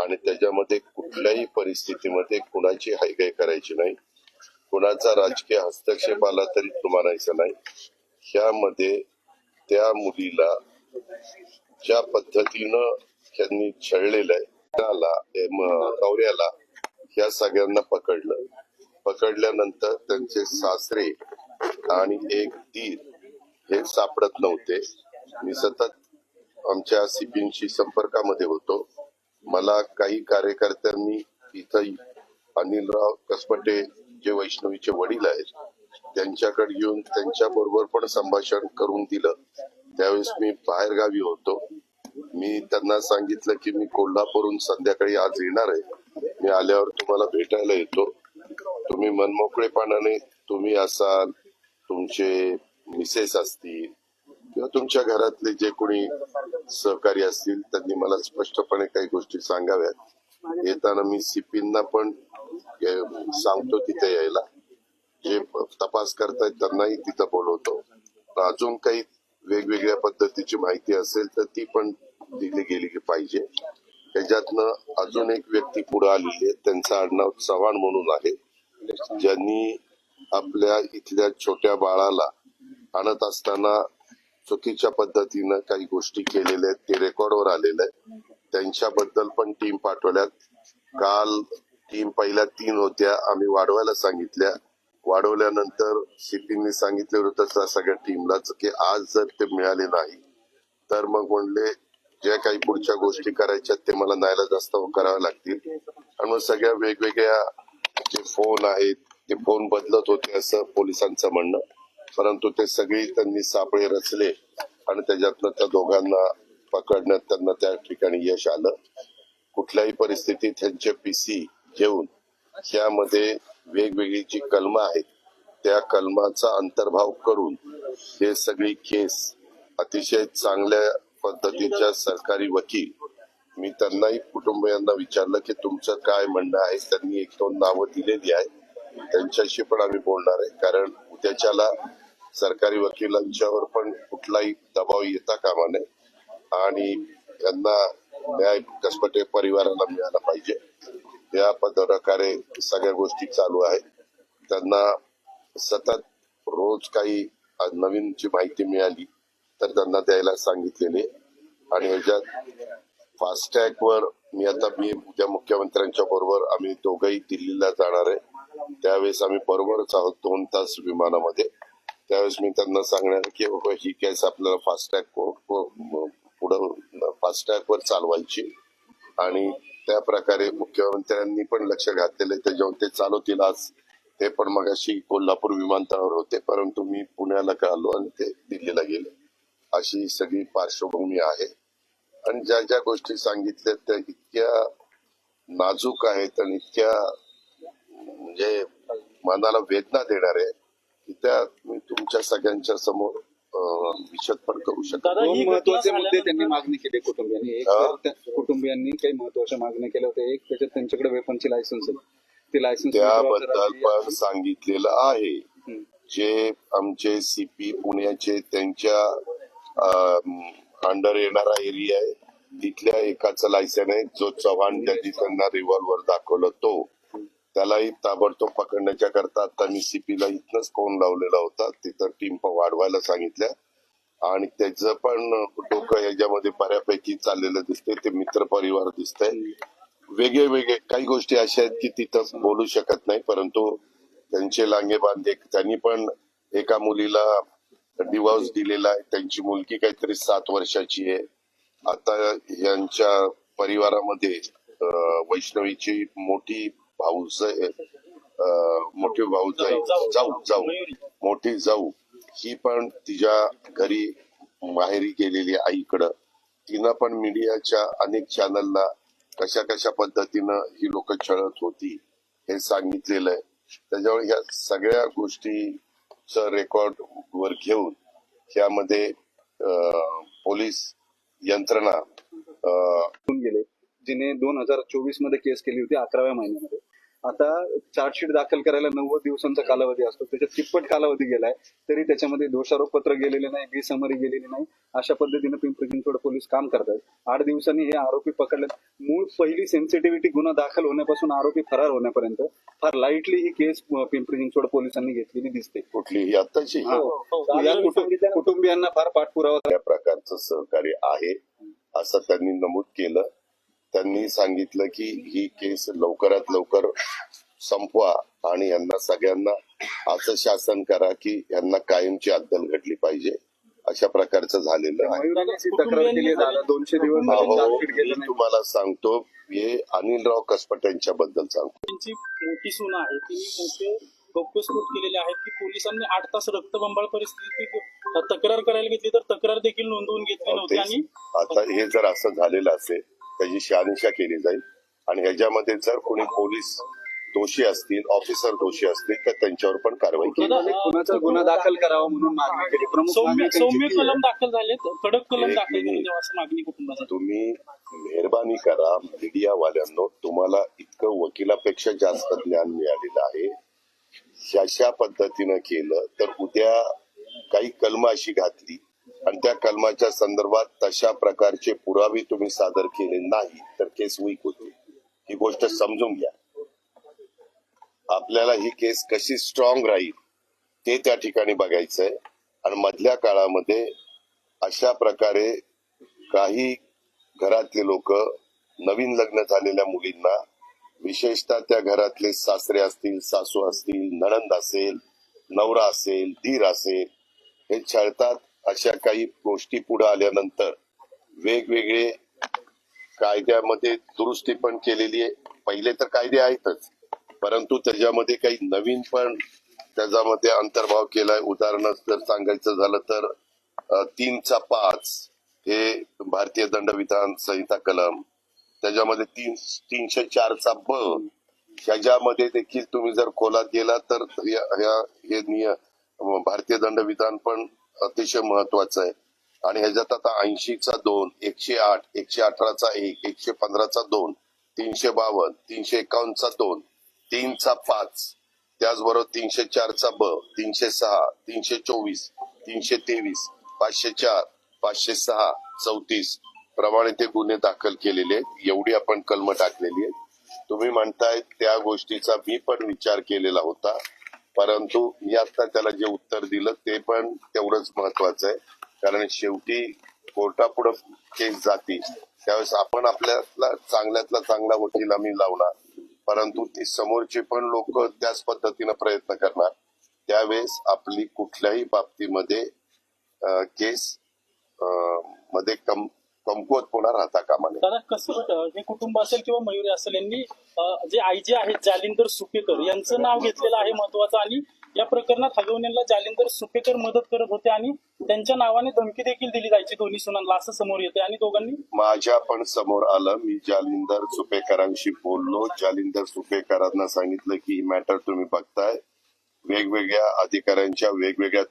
आणि त्याच्यामध्ये कुठल्याही परिस्थितीमध्ये कुणाची हायगाय करायची नाही. कुणाचा राजकीय हस्तक्षेप आला तरी तो नाही. ह्यामध्ये त्या मुलीला ज्या पद्धतीनं त्यांनी छळलेलं आहे त्याला ए, ह्या सगळ्यांना पकडलं. पकडल्यानंतर त्यांचे सासरे आणि एक दीर हे सापडत नव्हते. मी सतत आमच्या सीपींशी संपर्कामध्ये होतो. मला काही कार्यकर्त्यांनी इथं अनिलराव कसपटे जे वैष्णवीचे वडील आहेत त्यांच्याकडे येऊन त्यांच्या बरोबर पण संभाषण करून दिलं. त्यावेळेस मी बाहेरगावी होतो. मी त्यांना सांगितलं की मी कोल्हापूरहून संध्याकाळी आज येणार आहे. मी आल्यावर तुम्हाला भेटायला येतो. तुम्ही मनमोकळेपणाने तुम्ही असाल तुमचे मिसेस असतील किंवा तुमच्या घरातले जे कोणी सहकारी असतील त्यांनी मला स्पष्टपणे काही गोष्टी सांगाव्यात. येताना मी सीपींना पण सांगतो तिथे यायला. जे तपास करतायत त्यांनाही तिथं बोलवतो. अजून काही वेगवेगळ्या पद्धतीची माहिती असेल तर ती पण दिली गेली पाहिजे. त्याच्यातनं अजून एक व्यक्ती पुढे आलेली आहे त्यांचं आडनाव चव्हाण म्हणून आहे. ज्यांनी आपल्या इथल्या छोट्या बाळाला आणत असताना चुकीच्या पद्धतीनं काही गोष्टी केलेल्या आहेत ते रेकॉर्डवर आलेलं आहे त्यांच्याबद्दल पण टीम पाठवल्यात. काल टीम पहिल्या तीन होत्या आम्ही वाढवायला सांगितल्या. वाढवल्यानंतर सीपींनी सांगितलं होतं त्या सगळ्या टीमलाच की आज जर ते मिळाले नाही तर मग म्हणले ज्या काही पुढच्या गोष्टी करायच्या ते मला न्यायला जास्त कराव्या लागतील. आणि मग सगळ्या वेगवेगळ्या जे फोन आहेत ते फोन बदलत होते असं पोलिसांचं म्हणणं. परंतु ते सगळे त्यांनी सापळे रचले आणि त्याच्यातनं त्या दोघांना पकडण्यात त्यांना त्या ठिकाणी यश आलं. कुठल्याही परिस्थितीत त्यांचे पीसी घेऊन यामध्ये वेगवेगळी जी कलमं आहेत त्या कलमाचा अंतर्भाव करून हे सगळी केस अतिशय चांगल्या पद्धतीच्या सरकारी वकील मी त्यांनाही कुटुंबियांना विचारलं की तुमचं काय म्हणणं आहे? त्यांनी एक दोन नावं दिलेली आहे त्यांच्याशी पण आम्ही बोलणार आहे. कारण उद्याच्याला सरकारी वकिलांच्यावर पण कुठलाही दबाव येता कामा नये. आणि त्यांना न्याय कसपटे परिवाराला मिळाला पाहिजे. या प्रकारे सगळ्या गोष्टी चालू आहेत. त्यांना सतत रोज काही नवीनची माहिती मिळाली तर त्यांना द्यायला सांगितलेले आणि ह्याच्यात फास्टॅग वर मी आता मी उद्या मुख्यमंत्र्यांच्या बरोबर आम्ही दोघंही दिल्लीला जाणार आहे. त्यावेळेस आम्ही बरोबरच आहोत दोन तास विमानामध्ये. त्यावेळेस मी त्यांना सांगणार की बाबा ही केस आपल्याला फास्टॅग पुढं फास्टॅग वर चालवायची. आणि त्या प्रकारे मुख्यमंत्र्यांनी पण लक्ष घातलेलं आहे. जेव्हा ते चालवतील आज ते पण मगाशी कोल्हापूर विमानतळावर होते. परंतु मी पुण्याला कळलो आलो आणि ते दिल्लीला गेले. अशी सगळी पार्श्वभूमी आहे. आणि ज्या ज्या गोष्टी सांगितल्या त्या इतक्या नाजूक आहेत आणि इतक्या म्हणजे मनाला वेदना देणार आहे की त्या मी तुमच्या सगळ्यांच्या समोर अं, विशद पण करू शकतो दादा, दोन महत्त्वाचे मुद्दे त्यांनी मागणी केली कुटुंबियांनी. एक हा. तर त्या कुटुंबियांनी काही महत्त्वाच्या मागण्या केल्या होत्या. एक त्याच्यात त्यांच्याकडे वेपनची लायसन्स आहे ते लायसन्स त्याबद्दल पण सांगितलेलं आहे. जे आमचे सीपी पुण्याचे त्यांच्या अंडर येणारा एरिया आहे तिथल्या एकाचं लायसन आहे. जो चव्हाण ज्यांनी त्यांना रिव्हॉल्वर दाखवलं तो. त्यालाही ताबडतोब पकडण्याच्या करता आता मी सीपीला इथनच फोन लावलेला होता. तिथं टीम वाढवायला सांगितल्या. आणि त्याचं पण डोकं याच्यामध्ये बऱ्यापैकी चाललेलं दिसते ते मित्र परिवार दिसतंय. वेगळे वेगळे काही गोष्टी अशा आहेत की तिथं बोलू शकत नाही परंतु त्यांचे लांगे बांधे. त्यांनी पण एका मुलीला डिवॉर्स दिलेला आहे. त्यांची मुलगी काहीतरी सात वर्षाची आहे. आता यांच्या परिवारामध्ये वैष्णवीची मोठी भाऊज मोठी भाऊज जाऊ जाऊ मोठी जाऊ. ही पण तिच्या घरी माहेरी गेलेली आईकडं. तिनं पण मीडियाच्या अनेक चॅनलला कशा कशा पद्धतीनं ही लोक छळत होती हे सांगितलेलं आहे. त्याच्यामुळे ह्या सगळ्या गोष्टीच रेकॉर्ड वर घेऊन यामध्ये अं, पोलीस यंत्रणा गेले. जिने दोन हजार चोवीसमध्ये केस केली होती अकराव्या महिन्यामध्ये. आता चार्जशीट दाखल करायला नव्वद दिवसांचा कालावधी असतो. त्याच्यात तिप्पट कालावधी गेलाय. तरी त्याच्यामध्ये दोषारोप पत्र गेलेले नाही बी समरी गेलेली नाही. अशा पद्धतीने पिंपरी चिंचवड पोलीस काम करतात. आठ दिवसांनी हे आरोपी पकडले. मूळ पहिली सेन्सिटिव्हिटी गुन्हा दाखल होण्यापासून आरोपी फरार होण्यापर्यंत फार लाईटली ही केस पिंपरी चिंचवड पोलिसांनी घेतलेली दिसते. कुठलीही आताची हा. या कुटुंब- कुटुंबियांना फार पाठपुरावा प्रकारचं सहकार्य आहे असं त्यांनी नमूद केलं. त्यांनी सांगितलं की ही केस लवकरात लवकर संपवा आणि यांना सगळ्यांना असं शासन करा की यांना कायमची अद्दल घडली पाहिजे. अशा प्रकारचं झालेलं आहे. दोनशे दिवस मी नाही. तुम्हाला सांगतो हे अनिलराव कसपट यांच्याबद्दल सांगतो. त्यांची मोठी सून आहे. मोठे केलेले आहेत की पोलिसांनी आठ तास रक्तबंबाळ परिस्थिती तक्रार करायला घेतली तर तक्रार देखील नोंदवून घेतली नव्हती आणि. आता हे जर असं झालेलं असेल त्याची शहानिशा केली जाईल. आणि ह्याच्यामध्ये जर कोणी पोलीस दोषी असतील ऑफिसर दोषी असतील तर त्यांच्यावर पण कारवाई केली जाईल. कुणाचा गुन्हा दाखल करावा म्हणून मागणी केली? प्रमुख सौम्य. कलम दाखल झालेत. कडक कलम दाखल असं मागणी कुटुंबासाठी. तुम्ही मेहरबानी करा. मीडियावाल्यांनो तुम्हाला इतकं वकिलापेक्षा जास्त ज्ञान मिळालेलं आहे. अशा पद्धतीनं केलं तर उद्या काही कलम अशी घातली आणि त्या कलमाच्या संदर्भात तशा प्रकारचे पुरावे तुम्ही सादर केले नाही तर केस वीक होते. ही गोष्ट समजून घ्या. आपल्याला ही केस कशी स्ट्रॉंग राहील ते त्या ठिकाणी बघायचंय. आणि मधल्या काळामध्ये अशा प्रकारे काही घरातले लोक नवीन लग्न झालेल्या मुलींना विशेषतः त्या घरातले सासरे असतील सासू असतील नणंद असेल नवरा असेल धीर असेल हे छळतात. अशा काही गोष्टी पुढे आल्यानंतर वेगवेगळे कायद्यामध्ये दुरुस्ती पण केलेली आहे. पहिले तर कायदे आहेतच परंतु त्याच्यामध्ये काही नवीन पण त्याच्यामध्ये अंतर्भाव केलाय. उदाहरणार्थ जर सांगायचं झालं तर तीनचा पाच हे भारतीय दंडविधान संहिता कलम त्याच्यामध्ये तीन तीनशे चारचा ब ह्याच्यामध्ये देखील तुम्ही जर खोलात गेला तर या- या- हे नियम भारतीय दंडविधान पण अतिशय महत्वाचं आहे. आणि ह्याच्यात आता ऐंशीचा दोन एकशे आठ एकशे अठराचा एक एकशे पंधराचा दोन तीनशे बावन्न तीनशे एकावन्नचा दोन तीनचा पाच त्याचबरोबर तीनशे चारचा ब तीनशे सहा तीनशे चोवीस तीनशे तेवीस पाचशे चार पाचशे सहा चौतीस प्रमाणे ते गुन्हे दाखल केलेले आहेत. एवढी आपण कलम टाकलेली आहेत. तुम्ही म्हणताय त्या गोष्टीचा मी पण विचार केलेला होता. परंतु मी आता त्याला जे उत्तर दिलं ते पण तेवढंच महत्वाचं आहे. कारण शेवटी कोर्टापुढं केस जाती. त्यावेळेस आपण आपल्याला चांगल्यातला चांगला वकील आम्ही लावणार परंतु ती समोरचे पण लोक त्याच पद्धतीनं प्रयत्न करणार. त्यावेळेस आपली कुठल्याही बाबतीमध्ये केस मध्ये कम कमकुवत पुन्हा राहता कामा नये दादा कसं हे कुटुंब असेल किंवा मयुरी असेल यांनी जे आयजी आहेत जालिंदर सुपेकर यांचं नाव घेतलेलं आहे महत्वाचं आणि या प्रकरणात हगवण्याला जालिंदर सुपेकर मदत करत होते आणि त्यांच्या नावाने धमकी देखील दिली जायची दोन्ही सुनांना असं समोर येते आणि दोघांनी? माझ्या पण समोर आलं. मी जालिंदर सुपेकरांशी बोललो. जालिंदर सुपेकरांना सांगितलं की ही मॅटर तुम्ही बघताय. वेगवेगळ्या अधिकाऱ्यांच्या वेगवेगळ्या